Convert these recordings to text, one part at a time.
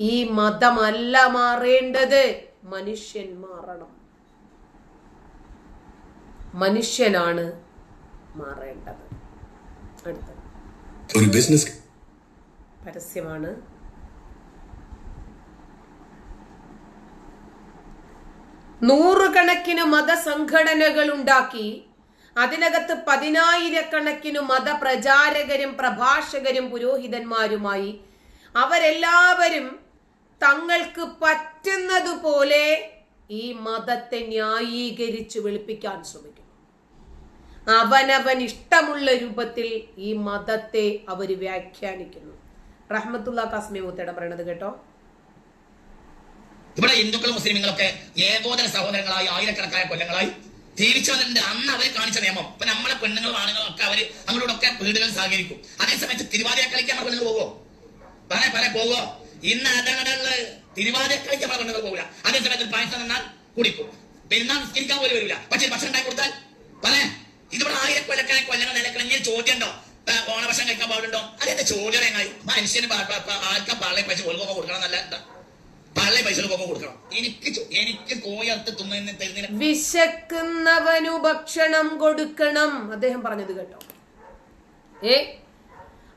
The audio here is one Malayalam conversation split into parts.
ഈ മതമല്ല മാറേണ്ടത്. മനുഷ്യൻ മാറണം. മനുഷ്യനാണ് മാറേണ്ടത്. അടുത്തത്. ഒരു ബിസിനസ് പരസ്യമാണ്. നൂറുകണക്കിന് മതസംഘടനകൾ ഉണ്ടാക്കി. അതിനകത്ത് പതിനായിരക്കണക്കിന് മതപ്രചാരകരും പ്രഭാഷകരും പുരോഹിതന്മാരുമായി അവരെല്ലാവരും തങ്ങൾക്ക് പറ്റുന്നതുപോലെ ഈ മതത്തെ ന്യായീകരിച്ച് വെളുപ്പിക്കാൻ ശ്രമിക്കുന്നു. അവനവൻ ഇഷ്ടമുള്ള രൂപത്തിൽ ഈ മതത്തെ അവർ വ്യാഖ്യാനിക്കുന്നു. റഹ്മത്തുള്ള കാസ്മി മൂത്തയുടെ പറയണത് കേട്ടോ? ഇവിടെ ഹിന്ദുക്കളും മുസ്ലിമുകളൊക്കെ ഏകോദര സഹോദരങ്ങളായി ആയിരക്കണക്കായ കൊല്ലങ്ങളായി ജീവിച്ചു വന്നിട്ടുണ്ട് അന്ന് അവരെ കാണിച്ച നിയമം. ഇപ്പൊ നമ്മളെ പെണ്ണുങ്ങളും ആണുങ്ങളും ഒക്കെ അവർ അവരോടൊക്കെ വീടുകൾ സഹകരിക്കും. അതേസമയത്ത് തിരുവാതിര കളിക്കാൻ പെണ്ണുങ്ങൾ പോകുമോ പറ പറ പോവോ? ഇന്ന് അതങ്ങളിൽ തിരുവാതിര കളിക്കാൻ നമ്മൾ അതേ പോകില്ല അതേസമയത്ത് പായസം തന്നാൽ കുടിക്കും പെരുന്നാൾ നിസ്കരിക്കാൻ പോലും വരില്ല. പക്ഷെ ഭക്ഷണം ഉണ്ടാക്കി കൊടുത്താൽ പറയാ ഇതിവിടെ ആയിരക്കൊല്ലക്കണ കൊല്ലങ്ങൾ നിലക്കണെങ്കിൽ ചോദ്യം ഉണ്ടോ ആ, ഓണഭക്ഷണം കഴിക്കാൻ പാടുണ്ടോ? അതെന്റെ ചോദ്യം എങ്ങനെ മനുഷ്യന് ആർക്കാ പള്ളി പൈസ ഒഴുകൊക്കെ കൊടുക്കണം നല്ല എന്താ? പള്ളി പൈസ ഒഴുകൊക്കെ കൊടുക്കണം. എനിക്ക് എനിക്ക് കോയത്ത് തിന്നതിന് തരുന്നതിന് വിശക്കുന്നവനു ഭക്ഷണം കൊടുക്കണം. അദ്ദേഹം പറഞ്ഞത് കേട്ടോ. ഏ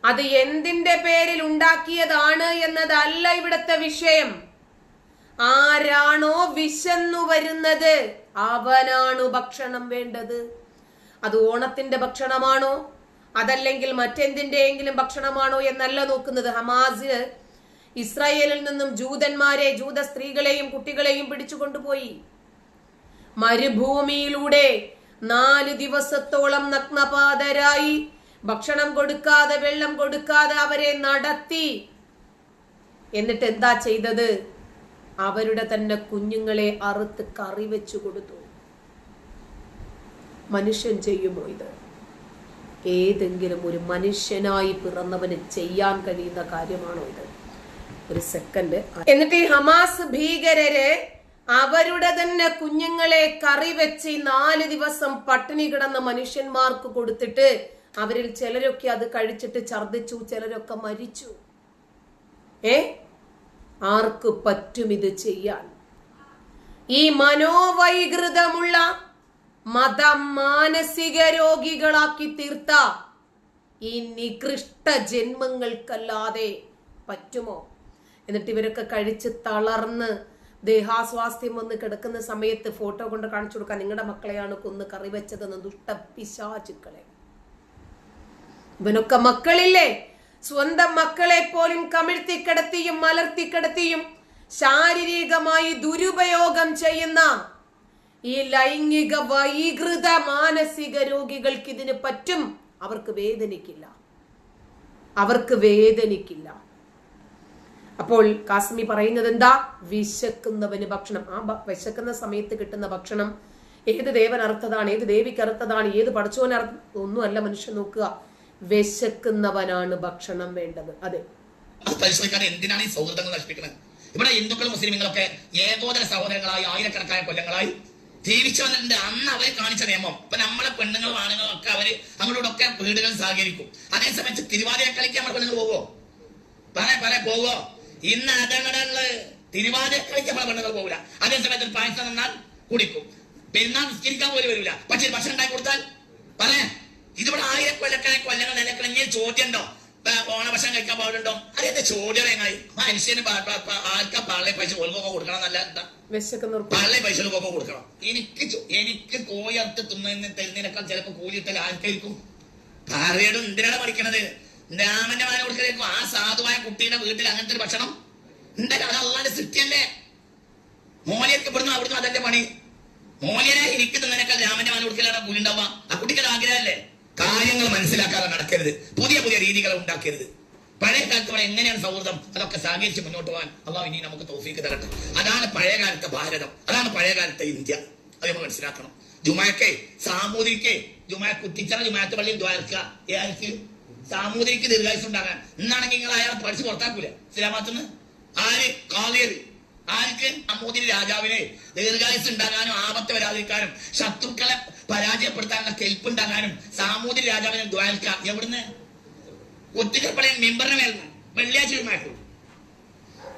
അത് എന്തിന്റെ പേരിൽ ഉണ്ടാക്കിയതാണ് എന്നതല്ല ഇവിടുത്തെ വിഷയം. ആരാണോ വിശന്നു വരുന്നത് അവനാണ് ഭക്ഷണം വേണ്ടത്. അത് ഓണത്തിന്റെ ഭക്ഷണമാണോ? അതല്ലെങ്കിൽ മറ്റെന്തിന്റെയെങ്കിലും ഭക്ഷണമാണോ എന്നല്ല നോക്കുന്നത്. ഹമാസ് ഇസ്രായേലിൽ നിന്നും ജൂതന്മാരെ ജൂത സ്ത്രീകളെയും കുട്ടികളെയും പിടിച്ചു കൊണ്ടുപോയി. മരുഭൂമിയിലൂടെ നാല് ദിവസത്തോളം നഗ്നപാതരായി ഭക്ഷണം കൊടുക്കാതെ വെള്ളം കൊടുക്കാതെ അവരെ നടത്തി. എന്നിട്ട് എന്താ ചെയ്തത്? അവരുടെ തന്നെ കുഞ്ഞുങ്ങളെ അറുത്ത് കറി വെച്ചു കൊടുത്തു. മനുഷ്യൻ ചെയ്യുമോ ഇത്? ഏതെങ്കിലും ഒരു മനുഷ്യനായി പിറന്നവന് ചെയ്യാൻ കഴിയുന്ന കാര്യമാണോ ഇത്? ഒരു സെക്കൻഡ് എന്നിട്ട് ഈ ഹമാസ് ഭീകരരെ അവരുടെ തന്നെ കുഞ്ഞുങ്ങളെ കറി വെച്ച് നാല് ദിവസം പട്ടിണി കിടന്ന മനുഷ്യന്മാർക്ക് കൊടുത്തിട്ട് അവരിൽ ചിലരൊക്കെ അത് കഴിച്ചിട്ട് ഛർദിച്ചു ചിലരൊക്കെ മരിച്ചു. ഏ? ആർക്ക് പറ്റും ഇത് ചെയ്യാൻ? ഈ മനോവൈകൃതമുള്ള മത മാനസിക രോഗികളാക്കി തീർത്ത ഈ നികൃഷ്ട ജന്മങ്ങൾക്കല്ലാതെ പറ്റുമോ? എന്നിട്ട് ഇവരൊക്കെ കഴിച്ച് തളർന്ന് ദേഹാസ്വാസ്ഥ്യം വന്ന് കിടക്കുന്ന സമയത്ത് ഫോട്ടോ കൊണ്ട് കാണിച്ചു കൊടുക്കാൻ നിങ്ങളുടെ മക്കളെയാണ് കൊന്ന് കറി വെച്ചതെന്ന് ദുഷ്ടപിശാചുക്കളെ ഇവനൊക്കെ മക്കളില്ലേ? സ്വന്തം മക്കളെ പോലും കമിഴ്ത്തി കിടത്തിയും മലർത്തി കിടത്തിയും ശാരീരികമായി ദുരുപയോഗം ചെയ്യുന്ന ഈ ലൈംഗിക വൈകൃത മാനസിക രോഗികൾക്ക് ഇതിന് പറ്റും. അവർക്ക് വേദനിക്കില്ല. അവർക്ക് വേദനിക്കില്ല. അപ്പോൾ കാസ്മി പറയുന്നത് എന്താ വിശക്കുന്നവന് ഭക്ഷണം. ആ വിശക്കുന്ന സമയത്ത് കിട്ടുന്ന ഭക്ഷണം. ഏത് ദേവൻ അർത്ഥതാണ് ഏത് ദേവിക്ക് അർത്ഥതാണ് ഏത് പഠിച്ചവൻ അർത്ഥ ഒന്നുമല്ല മനുഷ്യൻ നോക്കുക. വിശക്കുന്നവനാണ് ഭക്ഷണം വേണ്ടത്. അതെ. പരിശോധിക്കാതെ എന്തിനാണ് ഈ സൗഹൃദങ്ങൾ നശിപ്പിക്കുന്നത്? ഇവിടെ ഹിന്ദുക്കളും മുസ്ലിമുകളൊക്കെ ഏകോദര സഹോദരങ്ങളായി ആയിരക്കണക്കായ കൊല്ലങ്ങളായി ജീവിച്ചു വന്നിട്ടുണ്ട്. അന്ന് അവരെ കാണിച്ച നിയമം. ഇപ്പൊ നമ്മളെ പെണ്ണുങ്ങളും ആണുങ്ങളും ഒക്കെ അവർ അവരോടൊക്കെ വീടുകൾ സഹകരിക്കും. അതേസമയത്ത് തിരുവാതിര കളിക്കാൻ നമ്മൾ പെണ്ണുങ്ങൾ പോവോ? പറ പറ പോവോ? ഇന്ന് അതങ്ങൾ തിരുവാതിര കളിക്കാൻ നമ്മൾ പെണ്ണുങ്ങൾ പോകില്ല അതേസമയത്ത് പായസം തന്നാൽ കുടിക്കും. പെരുന്നാൾ നിസ്കരിക്കാൻ പോലും വരില്ല പക്ഷെ ഭക്ഷണം ഉണ്ടാക്കി കൊടുത്താൽ? പറയാ ഇതിവിടെ ആയിരക്കൊല്ലക്കണക്കിന് കൊല്ലങ്ങൾ നിലക്കണമെങ്കിൽ ചോദ്യം ഉണ്ടോ ഓണവശം ഓണഭക്ഷണം കഴിക്കാൻ പാടുണ്ടോ? അതെന്താ ചോദ്യം എങ്ങായി മനുഷ്യന് ആർക്കാ പള്ളി പൈസ ഒഴുകൊക്കെ കൊടുക്കണം നല്ല പള്ളി പൈസ ഒക്കെ കൊടുക്കണം. എനിക്ക് എനിക്ക് കോഴി അർത്ഥ തിന്നതിന് തരുന്നതിനേക്കാൾ ചിലപ്പോ കൂലി ഇട്ടൽ ആർക്കായിരിക്കും? ഭാര്യയുടെ എന്തിനാണ് പഠിക്കണത്? രാമന്റെ മാന കൊടുക്കലേക്കും ആ സാധുവായ കുട്ടിയുടെ വീട്ടിൽ അങ്ങനത്തെ ഒരു ഭക്ഷണം? എന്തായാലും അത് അള്ളാന്റെ സൃഷ്ടിയല്ലേ? മോലിയൊക്കെ ഇവിടുന്ന് അവിടുന്ന് അതെന്റെ പണി? മോലിയനെ എനിക്ക് തിന്നതിനേക്കാൾ രാമന്റെ മാന കൊടുക്കലാണ് കൂലി ഉണ്ടാവുക ആ കുട്ടിക്ക് അത് ആഗ്രഹമല്ലേ കാര്യങ്ങൾ മനസ്സിലാക്കാതെ നടക്കരുത്. പുതിയ പുതിയ രീതികൾ ഉണ്ടാക്കരുത്. പഴയ കാലത്ത് ഇവിടെ എങ്ങനെയാണ് സൗഹൃദം? അതൊക്കെ സഹകരിച്ച് മുന്നോട്ട് പോകാൻ അള്ളാഹ് ഇനി നമുക്ക് തോഫീക്ക് തരട്ടെ. അതാണ് പഴയ കാലത്തെ ഭാരതം. അതാണ് പഴയ കാലത്തെ ഇന്ത്യ. അത് നമ്മൾ മനസ്സിലാക്കണം. ജുമാക്കെ സാമൂതിരിക്കെ. ജുമാ കുത്തിച്ചറ ജുമാത്ത് പള്ളിയിൽ ദ്വാരക്കുക ഏർക്ക് സാമൂതിരിക്ക് ദീർഘായുസ് ഉണ്ടാകാൻ. ഇന്നാണെങ്കിൽ നിങ്ങൾ അയാളെ പഠിച്ച് പുറത്താക്കൂല. ഇസ്ലാമാത്തുനിന്ന് ആര്? കാളിയർ ആർക്ക്? അമ്മൂതിരി രാജാവിനെ ദീർഘായുസ് ഉണ്ടാകാനും ആപത്ത് വരാതിരിക്കാനും ശത്രുക്കളെ പരാജയപ്പെടുത്താനുള്ള കെൽപ്പ് ഉണ്ടാകാനും സാമൂതിരി രാജാവിനെ ദ്വാൽക്കാം എവിടുന്ന്? ഒത്തിരി മെമ്പറിന് മേൽ വെള്ളിയാഴ്ച മാറ്റു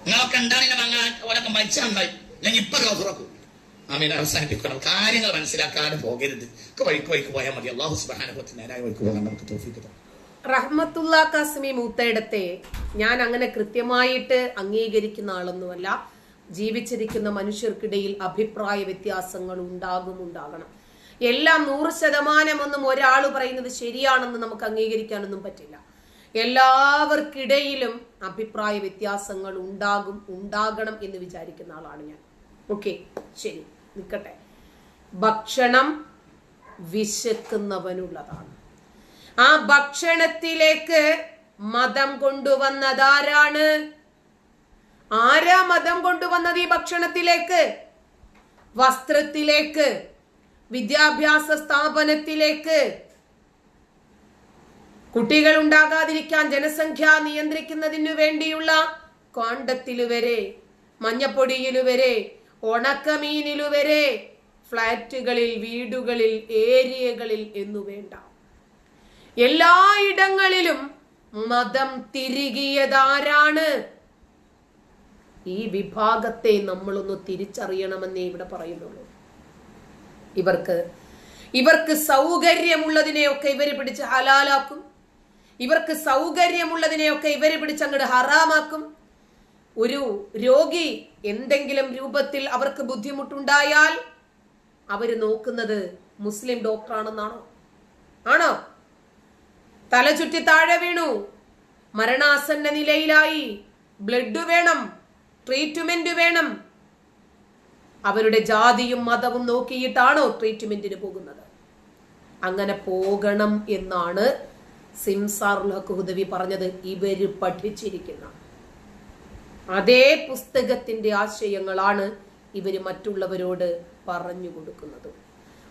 നിങ്ങളൊക്കെ എന്താണ് എന്നെ വാങ്ങാൻ? ഓരൊക്കെ മരിച്ചാൽ നന്നായി. ഞാൻ ഇപ്പൊ തുറക്കും ആമീൻ. അവസാനിപ്പിക്കണം. കാര്യങ്ങൾ മനസ്സിലാക്കാതെ പോകരുത്. വഴിക്ക് വഴിക്ക് പോയാൽ മതി. അള്ളാഹു സുബാനുഭവത്തിന് നേരായ വഴിക്ക് പോകാൻ നമുക്ക് തോഫിക്ക് തരും. റഹ്മത്തുള്ള കാസ്മി മൂത്തയിടത്തെ ഞാൻ അങ്ങനെ കൃത്യമായിട്ട് അംഗീകരിക്കുന്ന ആളൊന്നുമല്ല. ജീവിച്ചിരിക്കുന്ന മനുഷ്യർക്കിടയിൽ അഭിപ്രായ വ്യത്യാസങ്ങൾ ഉണ്ടാകും ഉണ്ടാകണം. എല്ലാം നൂറ് ശതമാനമൊന്നും ഒരാൾ പറയുന്നത് ശരിയാണെന്ന് നമുക്ക് അംഗീകരിക്കാനൊന്നും പറ്റില്ല. എല്ലാവർക്കിടയിലും അഭിപ്രായ വ്യത്യാസങ്ങൾ ഉണ്ടാകും ഉണ്ടാകണം എന്ന് വിചാരിക്കുന്ന ആളാണ് ഞാൻ. ഓക്കെ ശരി നിൽക്കട്ടെ. ഭക്ഷണം വിശക്കുന്നവനുള്ളതാണ്. ആ ഭക്ഷണത്തിലേക്ക് മതം കൊണ്ടുവന്നതാരാണ്? ആരാ മതം കൊണ്ടുവന്നത് ഈ ഭക്ഷണത്തിലേക്ക്? വസ്ത്രത്തിലേക്ക് വിദ്യാഭ്യാസ സ്ഥാപനത്തിലേക്ക്. കുട്ടികൾ ഉണ്ടാകാതിരിക്കാൻ ജനസംഖ്യ നിയന്ത്രിക്കുന്നതിനു വേണ്ടിയുള്ള കോണ്ടത്തിലു വരെ മഞ്ഞപ്പൊടിയിലു വരെ ഉണക്കമീനിലു വരെ ഫ്ളാറ്റുകളിൽ വീടുകളിൽ ഏരിയകളിൽ എന്നു വേണ്ട. എല്ലായിടങ്ങളിലും മതം തിരികിയതാരാണ്? ഈ വിഭാഗത്തെ നമ്മളൊന്ന് തിരിച്ചറിയണമെന്നേ ഇവിടെ പറയുന്നുള്ളൂ. ഇവർക്ക് ഇവർക്ക് സൗകര്യമുള്ളതിനെയൊക്കെ ഇവർ പിടിച്ച് ഹലാലാക്കും. ഇവർക്ക് സൗകര്യമുള്ളതിനെയൊക്കെ ഇവർ പിടിച്ച് അങ്ങോട്ട് ഹറാമാക്കും. ഒരു രോഗി എന്തെങ്കിലും രൂപത്തിൽ അവർക്ക് ബുദ്ധിമുട്ടുണ്ടായാൽ അവർ നോക്കുന്നത് മുസ്ലിം ഡോക്ടറാണെന്നാണോ? ആണോ? തല ചുറ്റി താഴെ വീണു. മരണാസന്ന നിലയിലായി. ബ്ലഡ് വേണം. ട്രീറ്റ്മെന്റ് വേണം. അവരുടെ ജാതിയും മതവും നോക്കിയിട്ടാണോ ട്രീറ്റ്മെന്റിന് പോകുന്നത്? അങ്ങനെ പോകണം എന്നാണ് സിംസാർ ഹുദവി പറഞ്ഞത്. ഇവർ പഠിച്ചിരിക്കുന്ന അതേ പുസ്തകത്തിന്റെ ആശയങ്ങളാണ് ഇവർ മറ്റുള്ളവരോട് പറഞ്ഞു കൊടുക്കുന്നത്.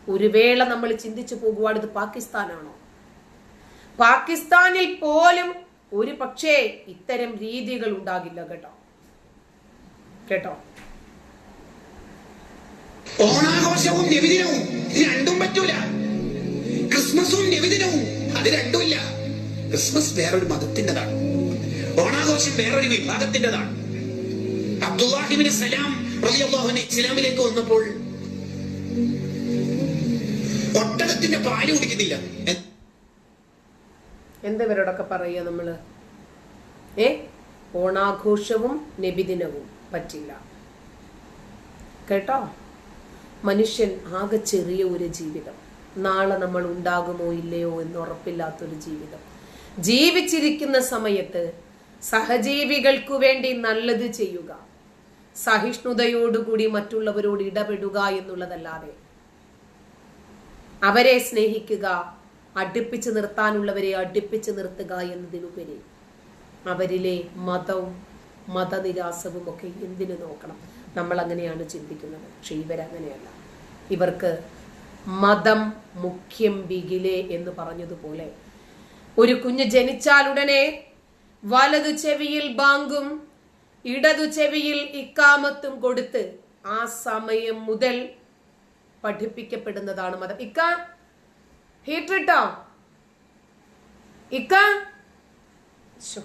ഒരു വേള നമ്മൾ ചിന്തിച്ചു പോകുവാണ് ഇത് പാകിസ്ഥാനാണോ? പാകിസ്ഥാനിൽ പോലും ഒരു പക്ഷേ ഇത്തരം രീതികൾ ഉണ്ടാകില്ല കേട്ടോ. കേട്ടോ. ഓണാഘോഷവും നബിദിനവും രണ്ടും പറ്റൂല. ക്രിസ്മസും നബിദിനവും അത് രണ്ടുമില്ല ക്രിസ്മസ് വേറൊരു മതത്തിന്റെതാണ്. ഓണാഘോഷം വേറൊരു വിഭാഗത്തിന്റെതാണ്. അബ്ദുല്ലാഹിബിന് സലാം റളിയല്ലാഹുവിന് ഇസ്ലാമിലേക്ക് വന്നപ്പോൾ ഒട്ടകത്തിന്റെ പാൽ കുടിക്കുന്നില്ല. എ- എന്താ ഇവരോടൊക്കെ പറയുക നമ്മൾ? ഏ? ഓണാഘോഷവും നബിദിനവും പറ്റില്ല. കേട്ടോ? മനുഷ്യൻ ആകെ ചെറിയ ഒരു ജീവിതം. നാളെ നമ്മൾ ഉണ്ടാകുമോ ഇല്ലയോ എന്ന് ഉറപ്പില്ലാത്തൊരു ജീവിതം. ജീവിച്ചിരിക്കുന്ന സമയത്ത് സഹജീവികൾക്കു വേണ്ടി നല്ലത് ചെയ്യുക. സഹിഷ്ണുതയോടുകൂടി മറ്റുള്ളവരോട് ഇടപെടുക എന്നുള്ളതല്ലാതെ. അവരെ സ്നേഹിക്കുക അടുപ്പിച്ച് നിർത്താനുള്ളവരെ അടുപ്പിച്ച് നിർത്തുക എന്നതിനുപരി അവരിലെ മതവും മതനിരാസവും ഒക്കെ എന്തിനു നോക്കണം? നമ്മൾ അങ്ങനെയാണ് ചിന്തിക്കുന്നത്. പക്ഷെ ഇവരങ്ങനെയല്ല. ഇവർക്ക് മതം മുഖ്യം ബിഗിലെ എന്ന് പറഞ്ഞതുപോലെ ഒരു കുഞ്ഞ് ജനിച്ചാലുടനെ വലതു ചെവിയിൽ ബാങ്കും ഇടതു ചെവിയിൽ ഇക്കാമത്തും കൊടുത്ത് ആ സമയം മുതൽ പഠിപ്പിക്കപ്പെടുന്നതാണ് മതം. ഇക്ക ഹീറ്റ് ഇട്ടോ ഇക്ക? ശ്ശോ.